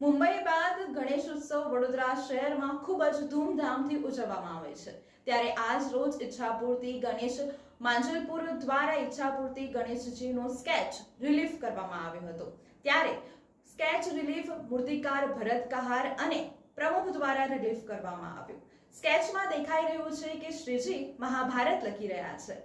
મુંબઈ બાદ ગણેશ ઉત્સવ વડોદરા શહેરમાં ખૂબ જ ધૂમધામથી ઉજવવામાં આવે છે. ત્યારે આજ રોજ ઈચ્છાપૂર્તિ ગણેશ માંજલપુર દ્વારા ઈચ્છાપૂર્તિ ગણેશજીનો સ્કેચ રિલીફ કરવામાં આવ્યો હતો. ત્યારે સ્કેચ રિલીફ મૂર્તિકાર ભરત કહાર અને પ્રમુખ દ્વારા રિલીફ કરવામાં આવ્યું. સ્કેચમાં દેખાઈ રહ્યું છે કે શ્રીજી મહાભારત લખી રહ્યા છે.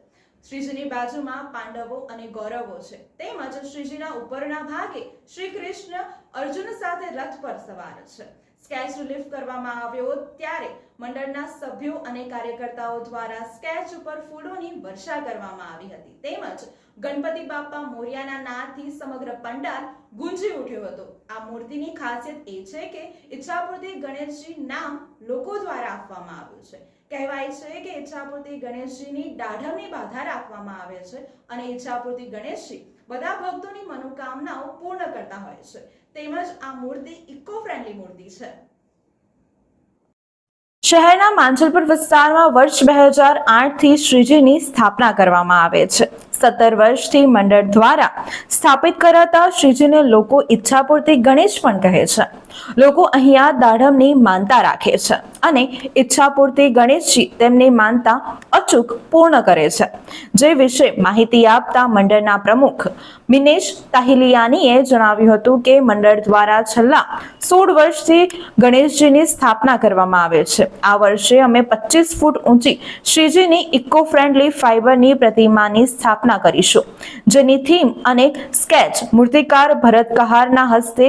શ્રીજીની બાજુમાં પાંડવો અને ગૌરવો છે. તેમજ શ્રીજીના ઉપરના ભાગે શ્રી કૃષ્ણ અર્જુન સાથે રથ પર સવાર છે. સ્કેચ રિલીફ કરવામાં આવ્યો ત્યારે મંડળના સભ્યો અને કાર્યકર્તાઓ દ્વારા સ્કેચ ઉપર ફૂલોની વર્ષા કરવામાં આવી હતી. તેમજ ગણપતિ બાપા મોર્યાના નાદથી સમગ્ર પંડાલ ગુંજી ઉઠ્યો હતો. આ મૂર્તિની ખાસિયત એ છે કે ઈચ્છાપૂર્તિ ગણેશજી નામ લોકો દ્વારા આપવામાં આવ્યું છે. કહેવાય છે કે ઈચ્છાપૂર્તિ ગણેશજીની દાઢમની બાધા રાખવામાં આવે છે અને ઈચ્છાપૂર્તિ ગણેશજી બધા ભક્તોની મનોકામનાઓ પૂર્ણ કરતા હોય છે. તેમજ આ મૂર્તિ ઇકો ફ્રેન્ડલી મૂર્તિ છે. શહેરના માંજલપુર વિસ્તારમાં વર્ષ બે હજાર આઠથી શ્રીજીની સ્થાપના કરવામાં આવે છે. સત્તર વર્ષથી મંડળ દ્વારા સ્થાપિત કરાતા શ્રીજીને લોકો ઈચ્છાપૂર્તિ ગણેશ પણ કહે છે. લોકો અહીંયા દાઢમને માનતા રાખે છે અને ઈચ્છાપૂર્તિ ગણેશજી તેમને માનતા અચૂક પૂર્ણ કરે છે. જે વિશે માહિતી આપતા મંડળના પ્રમુખ મિનેશ તાહિલિયાનીએ જણાવ્યું હતું કે મંડળ દ્વારા છેલ્લા સોળ વર્ષથી ગણેશજીની સ્થાપના કરવામાં આવે છે. આ વર્ષે અમે પચીસ ફૂટ ઊંચી શ્રીજીની ઇકો ફ્રેન્ડલી ફાઇબરની પ્રતિમાની સ્થાપના કરીશું. જેની થીમ અને સ્કેચ મૂર્તિકાર ભરત કહારના હસ્તે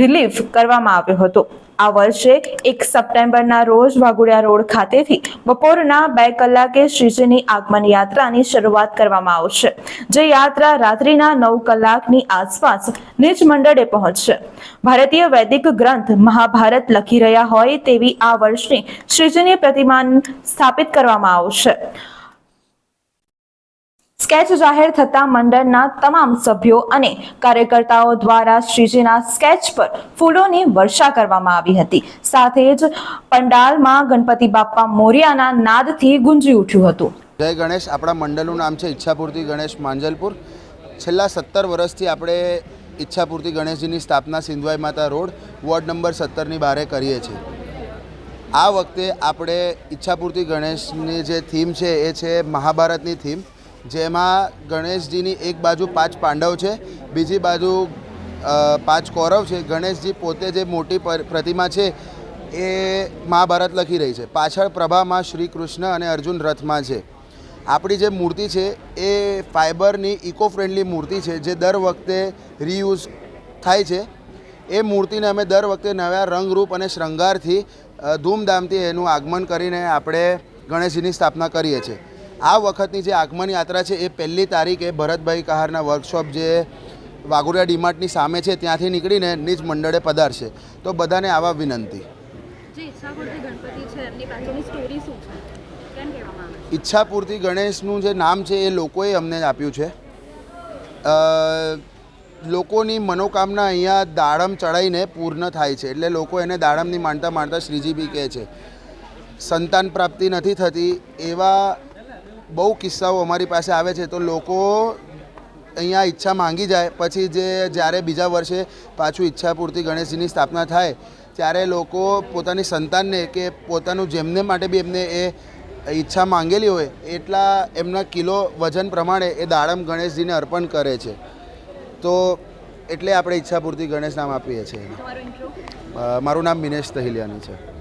રિલીફ કરવામાં આવ્યો હતો. આ વર્ષે એક સપ્ટેમ્બરના રોજ વાઘોડિયા રોડ ખાતેથી બપોરના બે કલાકે શ્રીજીની આગમન યાત્રાની શરૂઆત કરવામાં આવશે, જે યાત્રા રાત્રિના નવ કલાકની આસપાસ નિજ મંડળે પહોંચશે. ભારતીય વૈદિક ગ્રંથ મહાભારત લખી રહ્યા હોય તેવી આ વર્ષની શ્રીજીની પ્રતિમા સ્થાપિત કરવામાં આવશે. સ્કેચ જાહેર થતા મંડળના તમામ સભ્યો અને કાર્યકર્તાઓ દ્વારા શ્રીજીના સ્કેચ પર ફૂલોની વર્ષા કરવામાં આવી હતી. સાથે જ પંડાલમાં ગણપતિ બાપ્પા મોરિયાના નાદથી ગુંજી ઉઠ્યું હતું. જય ગણેશ, આપણા મંડળનું નામ છે ઈચ્છાપૂર્તિ ગણેશ માંજલપુર. છેલ્લા સત્તર વર્ષથી આપણે ઈચ્છાપૂર્તિ ગણેશજીની સ્થાપના સિંધવાઈ માતા રોડ, વોર્ડ નંબર સત્તરની બારે કરીએ છીએ. આ વખતે આપણે ઈચ્છાપૂર્તિ ગણેશની જે થીમ છે, એ છે મહાભારતની થીમ. જેમાં ગણેશજીની એક બાજુ પાંચ પાંડવ છે, બીજી બાજુ પાંચ કૌરવ છે. ગણેશજી પોતે જે મોટી પ્રતિમા છે, એ મહાભારત લખી રહી છે. પાછળ પ્રભામાં શ્રી કૃષ્ણ અને અર્જુન રથમાં છે. આપણી જે મૂર્તિ છે, એ ફાઇબરની ઇકો ફ્રેન્ડલી મૂર્તિ છે, જે દર વખતે રીયુઝ થાય છે. એ મૂર્તિને અમે દર વખતે નવા રંગરૂપ અને શૃંગારથી ધૂમધામથી એનું આગમન કરીને આપણે ગણેશજીની સ્થાપના કરીએ છીએ. આ વખતની જે આગમન યાત્રા છે એ પહેલી તારીખે ભરતભાઈ કહારના વર્કશોપ જે વાઘોડિયા ડીમાર્ટની સામે છે ત્યાંથી નીકળીને નિજ મંડળે પધારશે. તો બધાને આવા વિનંતી. ઈચ્છાપૂર્તિ ગણેશનું જે નામ છે એ લોકોએ અમને આપ્યું છે. લોકોની મનોકામના અહીંયા દાડમ ચડાઈને પૂર્ણ થાય છે એટલે લોકો એને દાડમની માનતા માનતા શ્રીજી બી કહે છે. સંતાન પ્રાપ્તિ નથી થતી એવા બહુ કિસ્સાઓ અમારી પાસે આવે છે તો લોકો અહીંયા ઈચ્છા માંગી જાય. પછી જે જ્યારે બીજા વર્ષે પાછું ઈચ્છાપૂર્તિ ગણેશજીની સ્થાપના થાય ત્યારે લોકો પોતાની સંતાનને કે પોતાનું જેમને માટે બી એમને એ ઈચ્છા માંગેલી હોય એટલા એમના કિલો વજન પ્રમાણે એ દાડમ ગણેશજીને અર્પણ કરે છે. તો એટલે આપણે ઈચ્છાપૂર્તિ ગણેશ નામ આપીએ છીએ. મારું નામ મિનેશ તહિલિયાની છે.